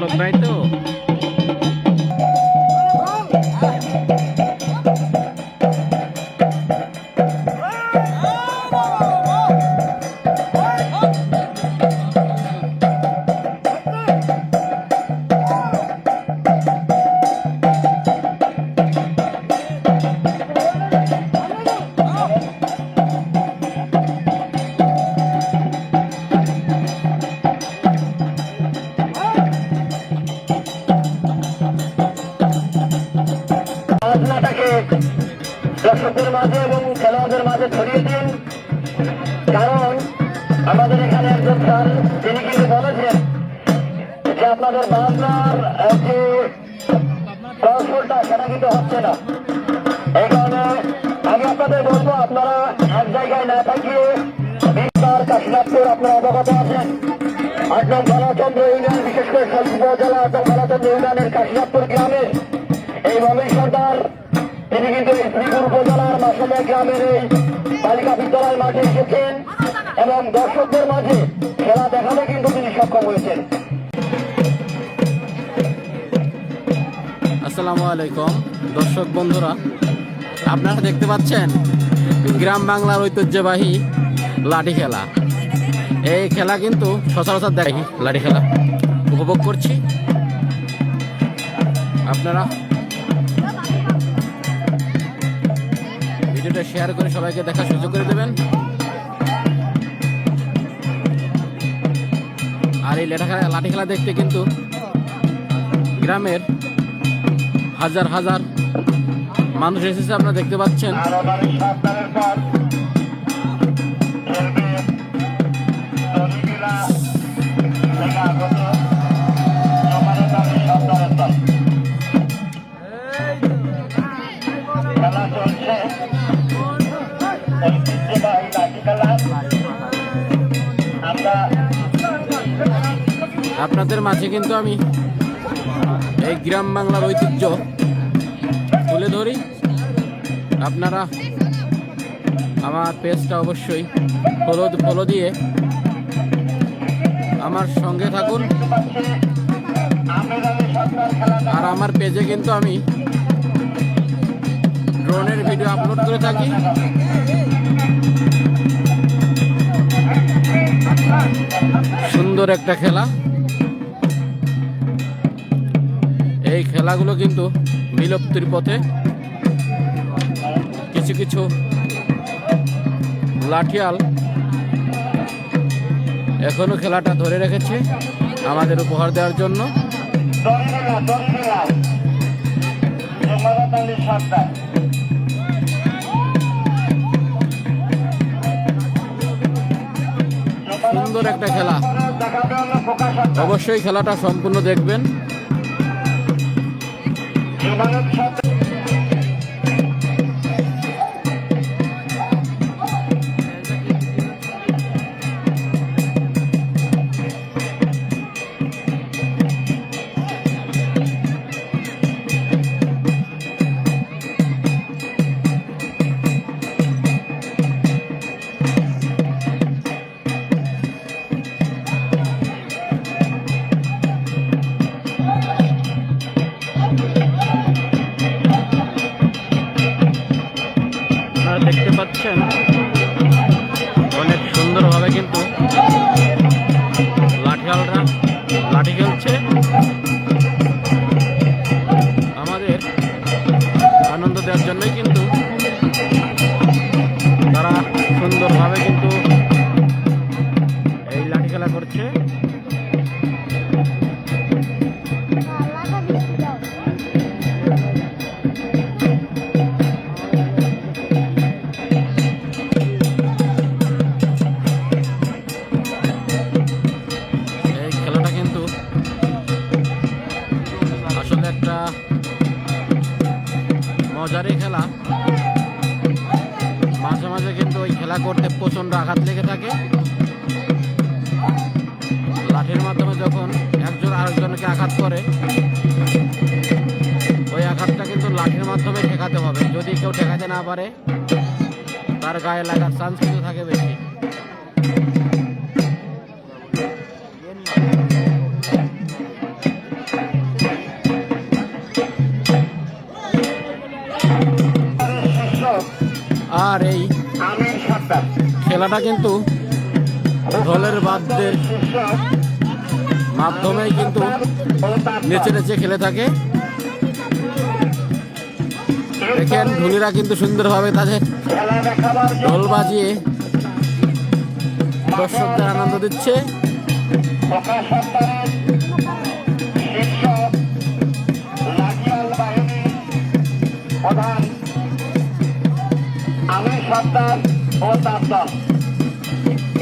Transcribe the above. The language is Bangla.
লোক নাই তো? দর্শকদের মাঝে এবং খেলোয়াড়দের মাঝে ছড়িয়ে দিন। কারণ আমাদের এখানে একজন স্যার, তিনি কিন্তু বলেছেন যে আপনাদের বাংলার যে কৌশলটা সেটা কিন্তু হচ্ছে না। এই কারণে আমি আপনাদের বলব, আপনারা এক জায়গায় না থাকিয়ে বিস্তার কাশীনাথপুর আপনারা অবগত আছেন। আট নং ইউনিয়ন, বিশেষ করে উপজেলা আট নং বালাচন্দ্র ইউনিয়নের কাশীনাথপুর গ্রামের এই রমেশ সর্দার তিনি কিন্তু শ্রীপুর উপজেলার মাসালিয়া গ্রামের এই বালিকা বিদ্যালয় মাঠে এসেছেন এবং দর্শকদের মাঝে খেলা দেখাতে কিন্তু তিনি সক্ষম হয়েছেন। আসসালামু আলাইকুম, দর্শক বন্ধুরা, আপনারা দেখতে পাচ্ছেন গ্রাম বাংলার ঐতিহ্যবাহী লাঠি খেলা। এই খেলা কিন্তু সচরাচর দেখি লাঠি খেলা। উপভোগ করছি। আপনারা ভিডিওটা শেয়ার করে সবাইকে দেখার সুযোগ করে দেবেন। আর এই লেঠা খেলা, লাঠি খেলা দেখতে কিন্তু গ্রামের হাজার হাজার মানুষ এসেছে, আপনারা দেখতে পাচ্ছেন। আপনাদের মাঝে কিন্তু আমি এই গ্রাম বাংলার ঐতিহ্য তুলে ধরি। আপনারা আমার পেজটা অবশ্যই ফলো ফলো দিয়ে আমার সঙ্গে থাকুন। আর আমার পেজে কিন্তু আমি ড্রোনের ভিডিও আপলোড করে থাকি। সুন্দর একটা খেলা। এই খেলাগুলো কিন্তু বিলুপ্তির পথে কিছু কিছু লাঠিয়াল এখনও খেলাটা ধরে রেখেছে আমাদের উপহার দেওয়ার জন্য। সুন্দর একটা খেলা। অবশ্যই খেলাটা সম্পূর্ণ দেখবেন অনেক সুন্দরভাবে কিন্তু লাঠিয়ালরা লাঠি খেলছে। আমাদের আনন্দ দেওয়ার জন্যই কিন্তু মজারই খেলা। মাঝে মাঝে কিন্তু ওই খেলা করতে প্রচণ্ড আঘাত লেগে থাকে। লাঠির মাধ্যমে যখন একজন আরেকজনকে আঘাত করে, ওই আঘাতটা কিন্তু লাঠির মাধ্যমে ঠেকাতে হবে। যদি কেউ ঠেকাতে না পারে, তার গায়ে লাগার চান্স কিন্তু থাকে বেশি। খেলাটা কিন্তু বাদ্যের শীর্ষক মাধ্যমেই কিন্তু নেচে নেচে খেলে থাকে। দেখেন, ঢুলিরা কিন্তু সুন্দরভাবে তাদের ঢোল বাজিয়ে দর্শকদের আনন্দ দিচ্ছে। প্রধান আমির সর্দার ও তার দল। Thank you.